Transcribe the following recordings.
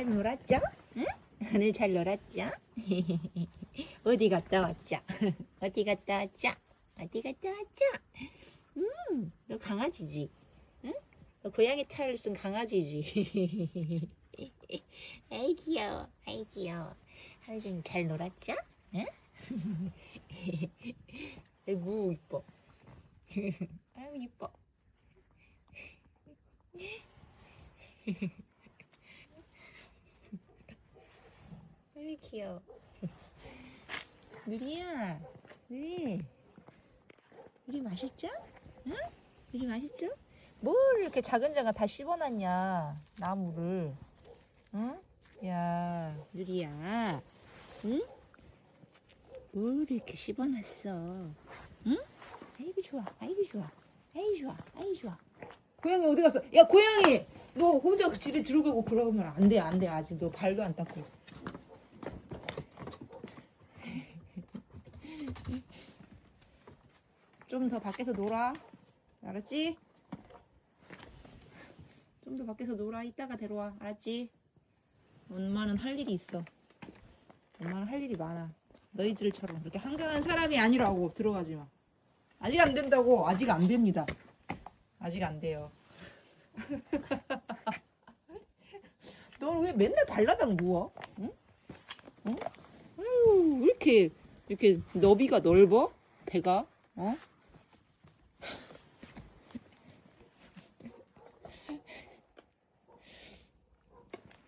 잘 놀았죠? 응? 오늘 잘 놀았죠? 어디 갔다 왔죠? 어디 갔다 왔죠? 어디 갔다 왔죠? 음, 너 강아지지? 응? 너 고양이 탈을 쓴 강아지지? 아이 귀여워, 아이 귀여워. 하루 종일 잘 놀았죠? 응? 아이고 이뻐. 아이고 이뻐. 아이 귀여워. 누리야, 누리. 누리 맛있죠? 응? 누리 맛있죠? 뭘 이렇게 작은 장아 다 씹어놨냐 나무를 응? 야 누리야 응? 뭘 이렇게 씹어놨어 응? 아이고 좋아 아이고 좋아 아이고 좋아 아이고 좋아 고양이 어디 갔어? 야 고양이 너 혼자 집에 들어가고 그러면 안 돼 안 돼 아직 너 발도 안 닦고 좀 더 밖에서 놀아 알았지? 좀 더 밖에서 놀아. 이따가 데려와. 알았지? 엄마는 할 일이 있어. 엄마는 할 일이 많아. 너희들처럼 그렇게 한가한 사람이 아니라고 들어가지 마. 아직 안 된다고. 아직 안 됩니다. 아직 안 돼요. 너는 왜 맨날 발라당 누워? 응? 응? 아유, 왜 이렇게 이렇게 너비가 넓어? 배가? 어?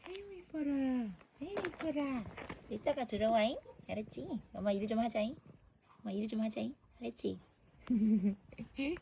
아유 이뻐라 아유 이뻐라 이따가 들어와잉 알았지? 엄마 일 좀 하자잉 엄마 일 좀 하자잉 알았지?